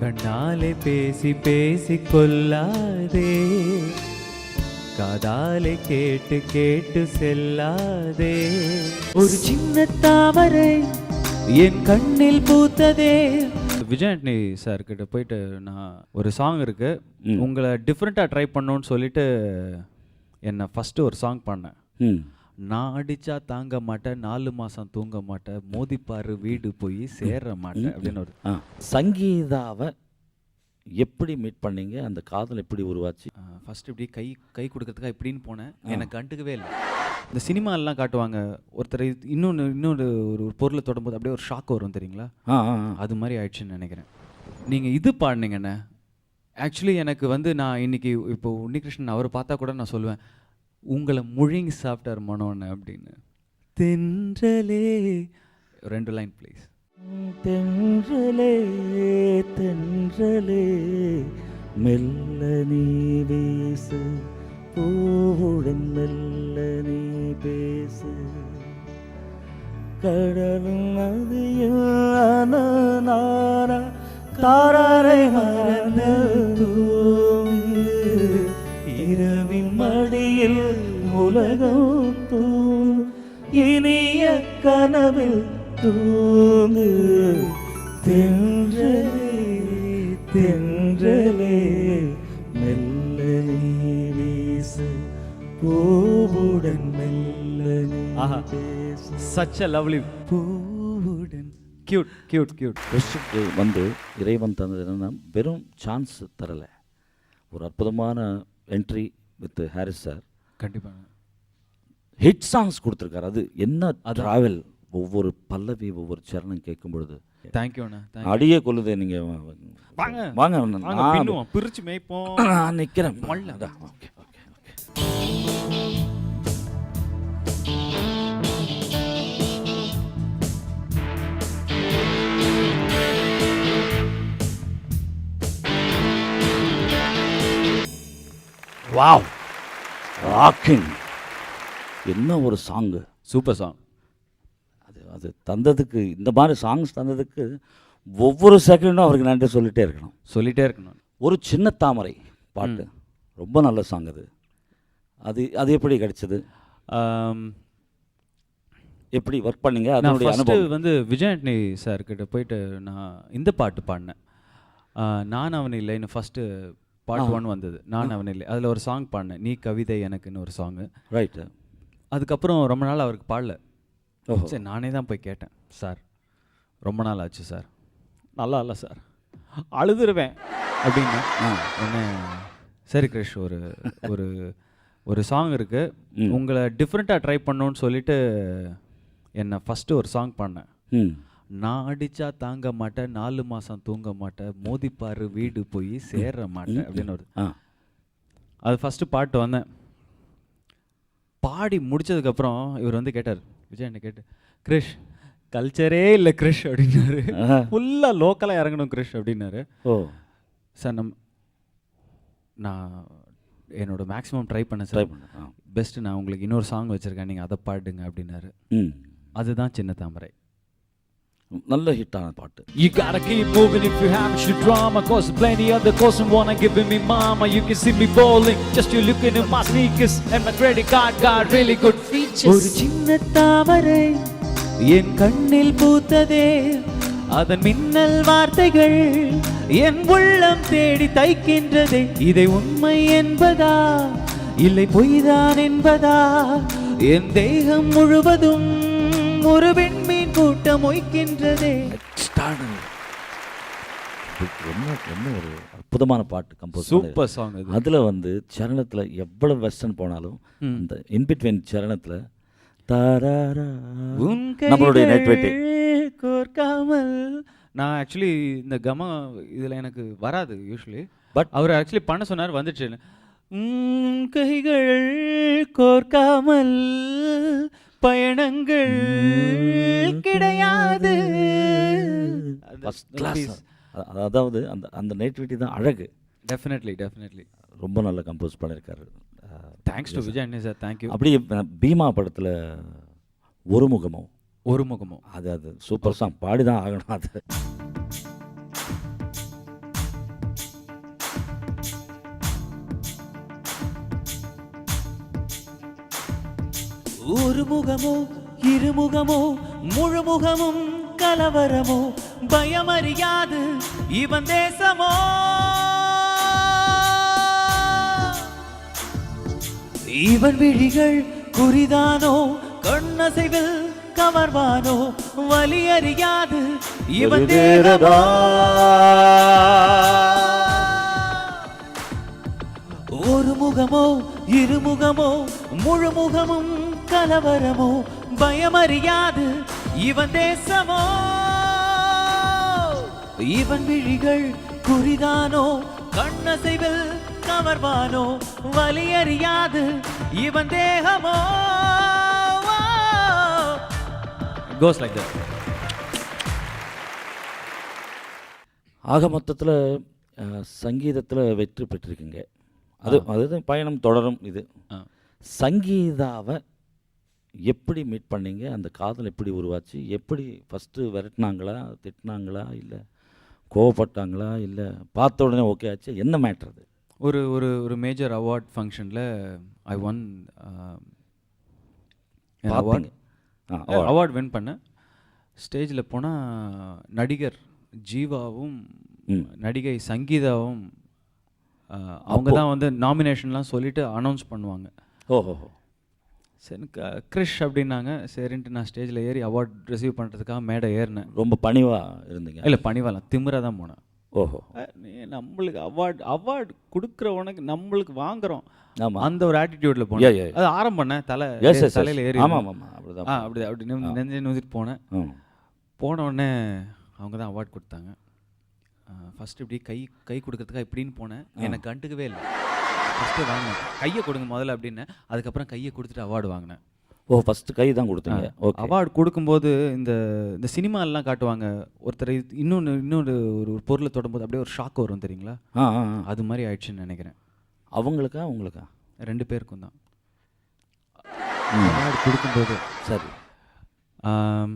கண்ணாலே பேசி பேசி கொல்லாதே காதாலே கேட்டு கேட்டு செல்லாதே. ஒரு சின்ன தாமரை என் கண்ணில் பூத்ததே. விஜய் ஆண்டனி சார் கிட்ட போயிட்டு நான் ஒரு சாங் இருக்கு. உங்களை டிஃப்ரெண்ட்டாக ட்ரை பண்ணணும்னு சொல்லிட்டு என்னை ஃபஸ்ட்டு ஒரு சாங் பண்ணேன். ம். நான் அடிச்சா தாங்க மாட்டேன் நாலு மாசம் தூங்க மாட்டேன் மோதிப்பாரு வீடு போய் சேர மாட்டேன் அப்படின்னு ஒரு ஆ. சங்கீதாவை எப்படி மீட் பண்ணீங்க? அந்த காதல் எப்படி உருவாச்சு? ஃபர்ஸ்ட் இப்படி கை கை கொடுக்கறதுக்காக இப்படின்னு போனேன். எனக்கு கண்டுக்கவே இல்லை. இந்த சினிமாலலாம் காட்டுவாங்க. ஒருத்தர் இன்னொன்று இன்னொரு ஒரு பொருளை தொடும்போது அப்படியே ஒரு ஷாக் வரும் தெரியுங்களா. அது மாதிரி ஆயிடுச்சுன்னு நினைக்கிறேன். நீங்கள் இது பாடினீங்கண்ணே ஆக்சுவலி எனக்கு வந்து நான் இன்னைக்கு இப்போ உன்னிகிருஷ்ணன் அவர் பார்த்தா கூட நான் சொல்லுவேன் உங்களை முழுங்கி சாப்பிட்டார் மனோன்னு அப்படின்னு. தென்றலே. ரெண்டு லைன் ப்ளீஸ். தென்றலே தென்றலே. மெல்ல நீ வீசு பூவுடன் மெல்ல நீ பேசு. கடலும் நதியும் நாரா தாராரை மறந்து இரவின் மடியில் உலகம் தூங்கு இனிய கனவில் தூங்கு. தென்றலே தென்றலே மெல்ல நீ வீசு. பூவுடன் மெல்ல நீ ஆஹா. சச் அ லவ்லி பூவுடன் கியூட் கியூட் கியூட் கிறிஸ்துக்கு வந்து இறைவன் தந்தது என்னன்னா வெறும் சான்ஸ் தரலை. ஒரு அற்புதமான என்ட்ரி வித் ஹாரிஸ் சார். கண்டிப்பாக ஹிட் சாங்ஸ் கொடுத்துருக்காரு. அது என்ன. ட்ராவல் ஒவ்வொரு பல்லவி ஒவ்வொரு சரணம் கேட்கும் பொழுது. தேங்க்யூண்ணா தேங்க் அடியே கொள்ளுதே நீங்க. வா- வாங்க. வாங்க நான் பிரிச்சு மேய்ப்போம். Okay okay. வாவ் ராக்கிங் என்ன ஒரு சாங்கு சூப்பர் சாங் அது அது தந்ததுக்கு இந்த மாதிரி சாங்ஸ் தந்ததுக்கு ஒவ்வொரு செகண்டும் அவருக்கு நன்றி சொல்லிட்டே இருக்கணும். சொல்லிட்டே இருக்கணும். ஒரு சின்ன தாமரை பாட்டு. ரொம்ப நல்ல சாங் அது. அது அது எப்படி கிடைச்சது? எப்படி ஒர்க் பண்ணீங்க? அதனுடைய அனுபவம். வந்து விஜய் ஆண்டனி சார் கிட்ட போயிட்டு நான் இந்த பாட்டு பாடினேன். நான் அவன் இல்லைன்னு ஃபஸ்ட்டு பாட்டு ஒன் வந்தது. நான் அவன் இல்லை அதில் ஒரு சாங் பாடினேன். நீ கவிதை எனக்குன்னு ஒரு சாங்கு ரைட்டு அதுக்கப்புறம் ரொம்ப நாள் அவருக்கு பாடல. சரி நானே தான் போய் கேட்டேன். சார் ரொம்ப நாள் ஆச்சு சார். நல்லா இல்லை சார். அழுதுருவேன். அப்படின்னு உடனே சரி கிரிஷ் ஒரு ஒரு ஒரு சாங் இருக்கு. ம். உங்களை டிஃப்ரெண்ட்டாக ட்ரை பண்ணணும்னு சொல்லிட்டு என்னை ஃபஸ்ட்டு ஒரு சாங் பண்ணேன் நான் அடிச்சா தாங்க மாட்டேன் நாலு மாசம் தூங்க மாட்டேன் மோதிப்பாரு வீடு போய் சேர மாட்டேன் அப்படின்னு ஒரு ஆ. அது ஃபஸ்ட்டு பாட்டு வந்தேன். பாடி முடிச்சதுக்கப்புறம் இவர் வந்து கேட்டார் விஜய் என்ன கேட்டு கிரிஷ் கல்ச்சரே இல்லை கிரிஷ் அப்படின்னாரு. ஃபுல்லாக லோக்கலாக இறங்கணும் கிரிஷ் அப்படின்னாரு. ஓ. சார் நம் நான் என்னோட மேக்ஸிமம் ட்ரை பண்ணேன் ட்ரை சார். பண்ண ஆ. பெஸ்ட்டு நான் உங்களுக்கு இன்னொரு சாங் வச்சுருக்கேன் நீங்கள் அதை பாடுங்க அப்படின்னாரு. அதுதான் சின்ன தாமரை. நல்ல ஹிட்டான பாட்டு You gotta keep moving if you have your drama Cause plenty other cause and wanna give me mama You can see me bowling Just you looking at my sneakers And my credit card got really good features ஒரு சின்ன தாமரை என் கண்ணில் பூத்ததே அதன் மின்னல் வார்த்தைகள் என் உள்ளம் தேடி தைக்கின்றதே இதை உண்மை என்பதா இல்லை பொய்தான் என்பதா என் தேகம் முழுவதும் ஒரு விண்மீன் கூட்டம் மொய்க்கின்றதே என்ன என்ன ஒரு அற்புதமான பாட்டு கம்போஸ் சூப்பர் சாங் அது அதில் வந்து சரணத்தில் எவ்வளவு வெஸ்டர்ன் போனாலும் ம். இந்த இன்பிட்வீன் சரணத்தில் தாராரா நம்மளுடைய நெட்வெட்டி கோர்க்காமல். நான் ஆக்சுவலி இந்த கம இதில் எனக்கு வராது யூஸ்வலி பட் அவர் ஆக்சுவலி பண்ண சொன்னார் வந்துச்சு உன் கைகள் கோர்க்காமல் பயணங்கள் கிடையாது. அதாவது அந்த அந்த நேட்டிவிட்டி தான் அழகு. டெஃபினெட்லி டெஃபினெட்லி ரொம்ப நல்லா கம்போஸ் பண்ணியிருக்காரு தேங்க்ஸ் டு விஜய் அண்ணே சார் தேங்க்யூ அப்படியே பீமா படத்தில் ஒரு முகமும். ஒரு முகமும். அது அது சூப்பர் சாங். பாடி தான் ஆகணும் அது. ஒரு முகமோ இருமுகமோ முழுமுகமும் கலவரமோ பயமறியாது இவன் தேசமோ. இவன் விழிகள் குறிதானோ கண்ணசைவில் கவர்வானோ வலி அறியாது இவன் தேரதா கலவரமோ பயமறியாது. இவன் தேசமோ இவன் விழிகள் குறிதானோ கண்ணசைவில் கவர்வானோ வலியறியாது. இவன் தேகமோ கோஸ் லைக் தட் ஆக மொத்தத்தில் சங்கீதத்தில் வெற்றி பெற்றிருக்கீங்க. அது அதுதான் பயணம் தொடரும் இது. சங்கீதாவை எப்படி மீட் பண்ணீங்க? அந்த காதல் எப்படி உருவாச்சு? எப்படி ஃபஸ்ட்டு விரட்டினாங்களா? திட்டினாங்களா? இல்லை கோவப்பட்டாங்களா? இல்லை பார்த்த உடனே ஓகே ஆச்சு? என்ன மேட்ரு அது? ஒரு ஒரு ஒரு மேஜர் அவார்ட் ஃபங்க்ஷனில் I won award. Award win பண்ணேன். ஸ்டேஜில் போனால் நடிகர் ஜீவாவும். நடிகை சங்கீதாவும் அவங்க தான் வந்து நாமினேஷன்லாம் சொல்லிட்டு அனௌன்ஸ் பண்ணுவாங்க. ஓஹோ சரி க- கிரிஷ் அப்படின்னாங்க. சரின்ட்டு நான் ஸ்டேஜில் ஏறி அவார்ட் ரிசீவ் பண்ணுறதுக்காக மேடை ஏறினேன். ரொம்ப பணிவாக இருந்தீங்க? இல்லை பணிவாலாம். திமிரா தான் போனேன். ஓஹோ. நீ நம்மளுக்கு அவார்ட் அவார்ட் கொடுக்குறவனுக்கு நம்மளுக்கு வாங்குறோம். ஆமாம் அந்த ஒரு ஆட்டிடியூட்ல போனேன். அது ஆரம்பம் தலை தலையில் ஏறி ஆமாம் ஆமாம் அப்படிதான் ஆ அப்படி அப்படி நெஞ்சு நிமிந்துட்டு போனேன். போன உடனே அவங்க தான் அவார்ட் கொடுத்தாங்க. ஃபர்ஸ்ட் இப்படி கை கை கொடுக்கறதுக்காக இப்படின்னு போனேன். எனக்கு கண்டுக்கவே இல்லை. ஃபஸ்ட்டு வாங்கினேன். கையை கொடுங்க முதல்ல அப்படின்னு. அதுக்கப்புறம் கையை கொடுத்துட்டு அவார்டு வாங்கினேன். ஓ ஃபஸ்ட்டு கை தான் கொடுத்தீங்க. ஓகே அவார்டு கொடுக்கும்போது இந்த இந்த சினிமாலெலாம் காட்டுவாங்க. ஒருத்தர் இன்னொன்று இன்னொரு ஒரு ஒரு பொருளை தொடும்போது அப்படியே ஒரு ஷாக் வரும் தெரியுங்களா? ஆ ஆ ஆ. அது மாதிரி ஆயிடுச்சுன்னு நினைக்கிறேன். அவங்களுக்கா உங்களுக்கா? ரெண்டு பேருக்கும் தான். அவார்டு கொடுக்கும்போது. சரி. ஆம்,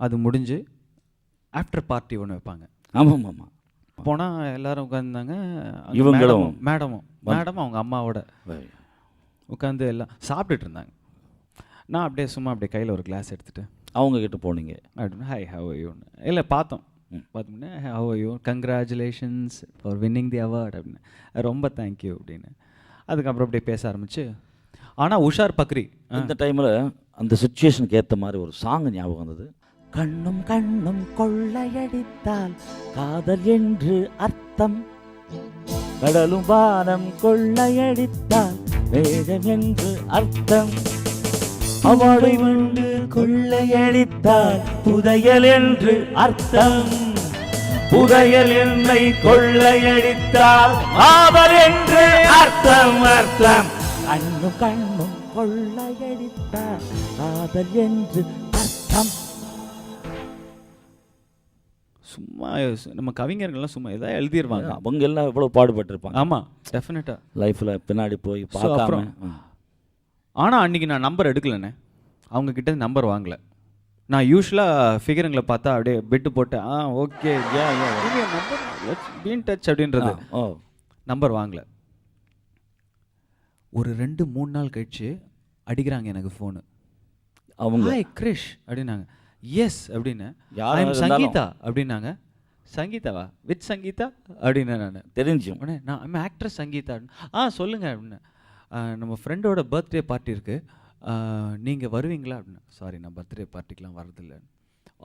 அது முடிஞ்சு ஆஃப்டர் பார்ட்டி ஒன்று வைப்பாங்க. ஆமாம் ஆமாம் போனால் எல்லாரும் உட்காந்துருந்தாங்க இவங்களும் மேடமும் மேடம் அவங்க அம்மாவோட உட்காந்து எல்லாம் சாப்பிட்டுட்டு இருந்தாங்க. நான் அப்படியே சும்மா அப்படியே கையில் ஒரு கிளாஸ் எடுத்துட்டு அவங்க கிட்ட போனீங்க. அப்படின்னு ஹாய் ஹவ் யூன்னு இல்லை பார்த்தோம். பார்த்தோம்னா how you congratulations for winning the award அப்படின்னு. ரொம்ப தேங்க்யூ அப்படின்னு. அதுக்கப்புறம் அப்படியே பேச ஆரம்பிச்சு. ஆனால் உஷார் பக்ரி இந்த டைமில் அந்த சுச்சுவேஷனுக்கு ஏற்ற மாதிரி ஒரு சாங் ஞாபகம் வந்தது. கண்ணும் கண்ணும் கொள்ளையடித்தால் காதல் என்று அர்த்தம். கடலும் வானம் கொள்ளையடித்தால் வேகம் என்று அர்த்தம். அவளை வந்து கொள்ளையடித்தால் புதையல் என்று அர்த்தம். புதையல் என்னை கொள்ளையடித்தால் ஆவர் என்று அர்த்தம் அர்த்தம். கண்ணும் கண்ணும் கொள்ளையடித்தால் காதல் என்று அர்த்தம். சும்மா நம்ம கவிஞர்கள்லாம் சும்மா எதாவது எழுதிடுவாங்க அவங்க எல்லாம் எவ்வளவு பாடுபட்டிருப்பாங்க. ஆமாம் டெஃபினட்டாக லைஃப்ல பின்னாடி போய் பார்க்காம. ஆனால் அன்றைக்கி நான் நம்பர் எடுக்கலண்ணே. அவங்க கிட்ட நம்பர் வாங்கல. நான் யூஸ்வலாக ஃபிகருங்களை பார்த்தா அப்படியே பெட்டு போட்டு ஆ ஓகே பீன் டச் அப்படின்றது. ஓ. நம்பர் வாங்கல. ஒரு ரெண்டு மூணு நாள் கழிச்சு அடிக்கிறாங்க எனக்கு ஃபோனு அவங்க. கிரிஷ் அப்படின்னாங்க. எஸ் அப்படின்னு யாரா ஐ எம் இருந்தாலும். சங்கீதா அப்படின்னாங்க. சங்கீதாவா வித் சங்கீதா அப்படின்னு நான். தெரிஞ்சும் உடனே நான் ஐம் ஆக்ட்ரஸ் சங்கீதா ஆ சொல்லுங்கள் அப்படின்னு "ஆ, நம்ம ஃப்ரெண்டோட பர்த்டே பார்ட்டி இருக்குது நீங்கள் வருவீங்களா? அப்படின்னு சாரி நான் பர்த்டே பார்ட்டிக்கெலாம் வரதில்லை.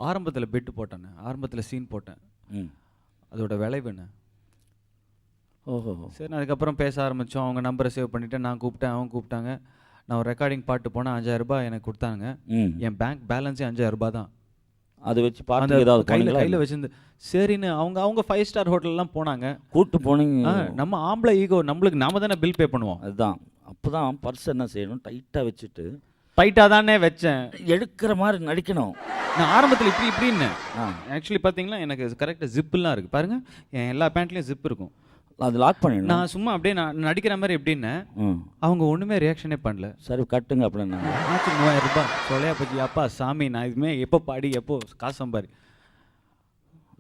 ஆரம்பத்தில் பெட்டு போட்டேன்னு ஆரம்பத்தில் சீன் போட்டேன். அதோட விளைவுன்னு ஓஹோ சரி நான் அதுக்கப்புறம் பேச ஆரம்பித்தோம் அவங்க நம்பரை சேவ் பண்ணிவிட்டு நான் கூப்பிட்டேன் அவங்க கூப்பிட்டாங்க. நான் ஒரு ரெக்கார்டிங் பாட்டு போனால் அஞ்சாயிரம் ரூபாய் எனக்கு கொடுத்தாங்க என் பேங்க் பேலன்ஸே அஞ்சாயிரம் ரூபாய் தான். அதை வச்சு பார்த்து ஏதாவது கையில்? கையில் வச்சிருந்து சரின்னு அவங்க அவங்க ஃபைவ் ஸ்டார் ஹோட்டல்லாம் போனாங்க. கூட்டு போனீங்க. நம்ம ஆம்பளை ஈகோ நம்மளுக்கு நாம தானே பில் பே பண்ணுவோம். அதுதான். அப்பதான் பர்ஸ் என்ன செய்யணும்? டைட்டாக வச்சுட்டு டைட்டாக தானே வச்சேன். எடுக்கிற மாதிரி நடிக்கணும். நான் ஆரம்பத்தில் இப்படி இப்படின்னு. ஆக்சுவலி பார்த்தீங்கன்னா எனக்கு கரெக்டாக ஜிப்புலாம் இருக்குது பாருங்க என் எல்லா பேண்ட்லேயும் ஜிப் இருக்கும். அது லாக் பண்ணிடணும். நான் சும்மா அப்படியே நான் நடிக்கிற மாதிரி எப்படின்னு ம். அவங்க ஒன்றுமே ரியாக்ஷனே பண்ணல. சரி கட்டுங்க அப்படின்னாங்க. ஆச்சு மூவாயிரம் ரூபாய். சொல்லையா பச்சி அப்பா சாமி நான் இதுமே எப்போ பாடி எப்போ காசு சம்பாரி.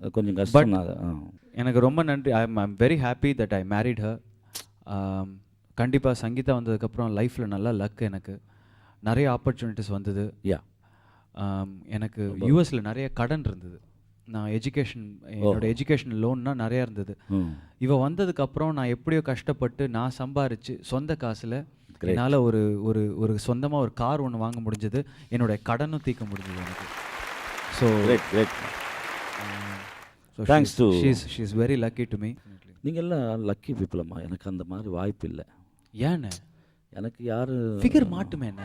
அது கொஞ்சம் கஷ்டம் தான் அது ஆ. எனக்கு ரொம்ப நன்றி. I I'm very happy that I married her கண்டிப்பாக சங்கீதா வந்ததுக்கப்புறம் லைஃப்பில் நல்ல லக் எனக்கு. நிறைய ஆப்பர்ச்சுனிட்டிஸ் வந்தது. யா ஆம், எனக்கு யூஎஸில் நிறைய கடன் இருந்தது. நான் எஜுகேஷன் என்னோட எஜுகேஷன் லோன்னா நிறையா இருந்தது. ம் இவ வந்ததுக்கப்புறம் நான் எப்படியோ கஷ்டப்பட்டு நான் சம்பாரிச்சு சொந்த காசில் என்னால் ஒரு ஒரு ஒரு சொந்தமாக ஒரு கார் ஒன்று வாங்க முடிஞ்சது. என்னோட கடனும் தீர்க்க முடிஞ்சது எனக்கு. So great great so Thanks to- she's she's very lucky to me நீங்கள் எல்லாம் லக்கி பீப்புளம்மா எனக்கு அந்த மாதிரி வாய்ப்பு இல்லை. ஏன்னு எனக்கு யார் ஃபிகர் மாட்டுமே என்ன?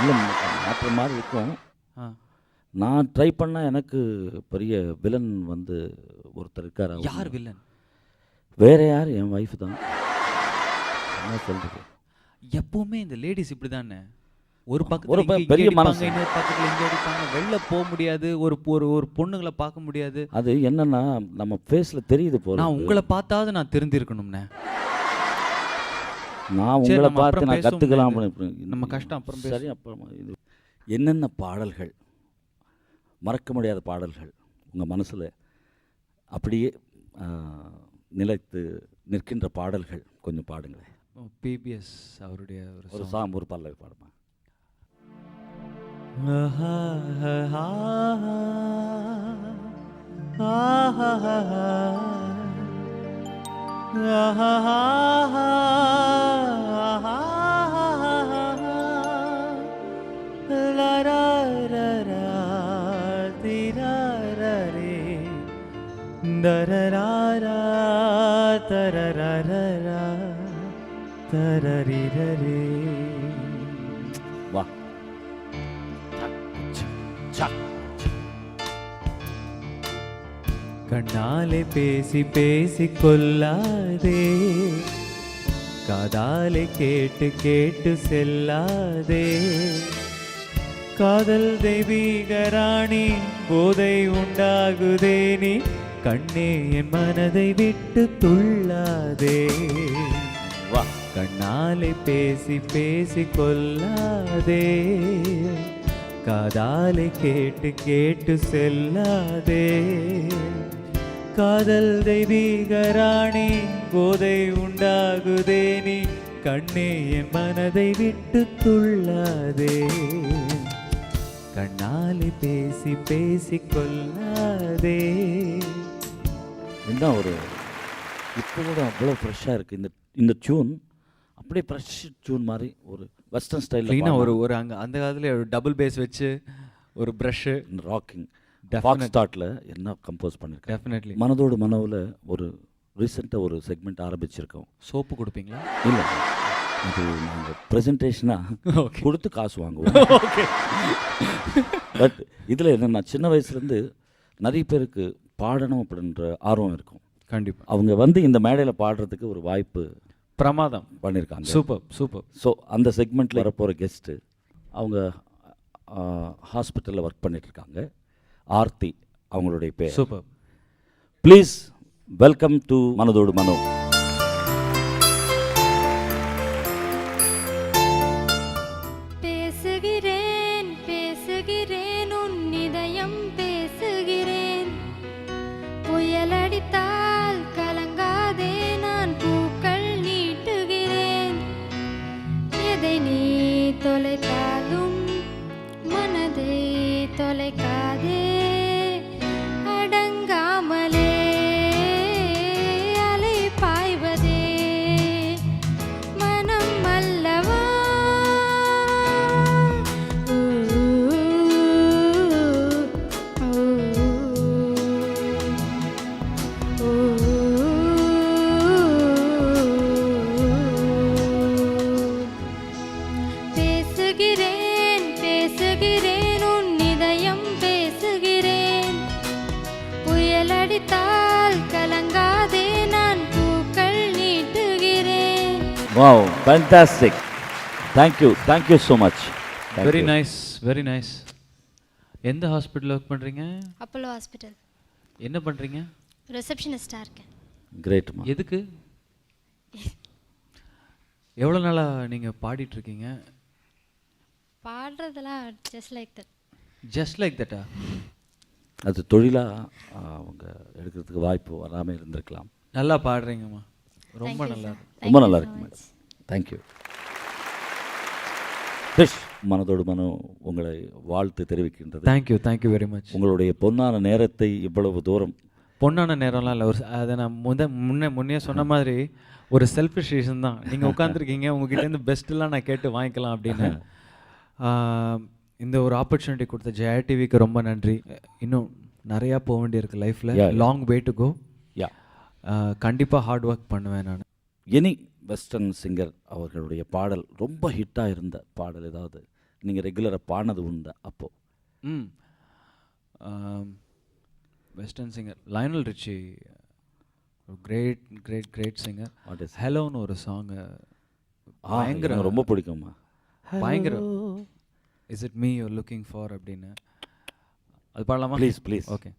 இல்லை மாற்ற மாதிரி இருக்கும். ஆ. நான் ட்ரை பண்ண எனக்கு பெரிய வில்லன் வந்து ஒருத்தர் இருக்கார் யார் வில்லன் வேற யார்? என் ஒய்ஃப் தான். என்ன சொல்றது? எப்பவுமே இந்த லேடிஸ் இப்படி தானே ஒரு ஒரு பக்கத்துல ப- இங்க- பெரிய மனசு. இன்னொரு பக்கத்துல இங்க அடிப்பாங்க வெளில போக முடியாது ஒரு ஒரு ஒரு பொண்ணுங்களை பார்க்க முடியாது. அது என்னன்னா நம்ம ஃபேஸில் தெரியுது போல நான் உங்களை பார்த்தாவது நான் தெரிஞ்சிருக்கணும்னே. நான் உங்களை பார்த்து நான் கற்றுக்கலாம். நம்ம கஷ்டம் அப்புறம். சரி அப்புறமா இது என்னென்ன பாடல்கள்? மறக்க முடியாத பாடல்கள் உங்கள் மனசில் அப்படியே நிலைத்து நிற்கின்ற பாடல்கள் கொஞ்சம் பாடுங்களேன் பிபிஎஸ் அவருடைய ஒரு ஒரு song. சாங் ஒரு பல்லவி பாடுமா வா கண்ணாலே பேசி பேசி கொல்லாதே காதாலே கேட்டு கேட்டு செல்லாதே காதல் தெய்வீக ராணி போதை உண்டாகுதே நீ கண்ணே என் மனதை விட்டு துள்ளாதே. வா கண்ணாலே பேசி பேசி கொல்லாதே காதாலே கேட்டு கேட்டு செல்லாதே. காதல் தெய்வீக ராணி போதை உண்டாகுதே நீ. கண்ணே என் மனதை விட்டு துள்ளாதே. கண்ணாலே பேசி பேசி கொல்லாதே என்ன ஒரு இப்போ கூட அவ்வளோ ஃப்ரெஷ்ஷாக இருக்குது இந்த இந்த டியூன் அப்படியே ஃப்ரெஷ் டியூன் மாதிரி ஒரு வெஸ்டர்ன் ஸ்டைலில் க்ளீனாக ஒரு ஒரு அங்கே அந்த காலத்துல ஒரு டபுள் பேஸ் வச்சு ஒரு ப்ரஷ்ஷு ராக்கிங். ஃபாக்ஸ் ஸ்டார்ட்டில் என்ன கம்போஸ் பண்ணியிருக்கேன் டெஃபினெட்லி மனதோடு மனவில் ஒரு ரீசெண்டாக ஒரு செக்மெண்ட் ஆரம்பிச்சிருக்கோம். சோப்பு கொடுப்பீங்களா? இல்லை. இது நாங்கள் ப்ரெசன்டேஷனாக கொடுத்து காசு வாங்குவோம். ஓகே பட் இதில் என்னென்னா சின்ன வயசுலேருந்து நிறைய பேருக்கு பாடணும் அப்படின்ற ஆர்வம் இருக்கும். கண்டிப்பா. அவங்க வந்து இந்த மேடையில் பாடுறதுக்கு ஒரு வாய்ப்பு பிரமாதம். பண்ணியிருக்காங்க சூப்பர் சூப்பர். ஸோ அந்த செக்மெண்ட்டில் வரப்போகிற கெஸ்ட்டு அவங்க ஹாஸ்பிட்டலில் ஒர்க் பண்ணிகிட்ருக்காங்க ஆர்த்தி அவங்களுடைய பேர். சூப்பர். ப்ளீஸ் வெல்கம் டு மனதோடு மனோ. புயலடித்தால் கலங்காதே நான் பூக்கள் நீட்டுகிறேன். Wow fantastic thank you thank you so much very nice very nice எந்த ஹாஸ்பிட்டல் ஒர்க் பண்றீங்க? அப்போலோ ஹாஸ்பிட்டல் என்ன பண்றீங்க? ரிசப்ஷனிஸ்டாக இருக்கேன். கிரேட்மா எதுக்கு? எவ்வளோ நாளா நீங்க பாடிட்டு இருக்கீங்க? பாடுறதெல்லாம் just like that just like தட்டா அது தொழிலாக அவங்க எடுக்கிறதுக்கு வாய்ப்பு வராமல் இருந்திருக்கலாம். நல்லா பாடுறீங்கம்மா. ரொம்ப நல்லா இருக்கு. ரொம்ப நல்லா இருக்குமா. தேங்க்யூ கிருஷ் மனதோடு மனம் உங்களை வாழ்த்து தெரிவிக்கின்றது. தேங்க்யூ தேங்க்யூ வெரி மச் உங்களுடைய பொன்னான நேரத்தை இவ்வளவு தூரம் பொண்ணான நேரம்லாம் இல்லை. ஒரு அதை நான் முத முன்னே முன்னே சொன்ன மாதிரி ஒரு செல்ஃபிஷ் ரீசன் தான். நீங்கள் உட்காந்துருக்கீங்க உங்ககிட்டேருந்து பெஸ்ட்டெல்லாம் நான் கேட்டு வாங்கிக்கலாம் அப்படின்னு. இந்த ஒரு ஆப்பர்ச்சுனிட்டி கொடுத்த ஜெயா டிவிக்கு ரொம்ப நன்றி. இன்னும் நிறையா போக வேண்டியிருக்கு லைஃப்பில். லாங் வே டு கோ யா கண்டிப்பாக ஹார்ட் ஒர்க் பண்ணுவேன் நான். எனி வெஸ்டர்ன் சிங்கர் அவர்களுடைய பாடல் ரொம்ப ஹிட்டாக இருந்த பாடல் ஏதாவது? நீங்கள் ரெகுலராக பாடினது உண்டா அப்போ? ம். Western singer Lionel Richie great great great singer ஹலோன்னு ஒரு சாங்கு எனக்கு ரொம்ப பிடிக்குமா பயங்கர is it me you're looking for அப்படின்னு. அது பாடலாமா? Please please okay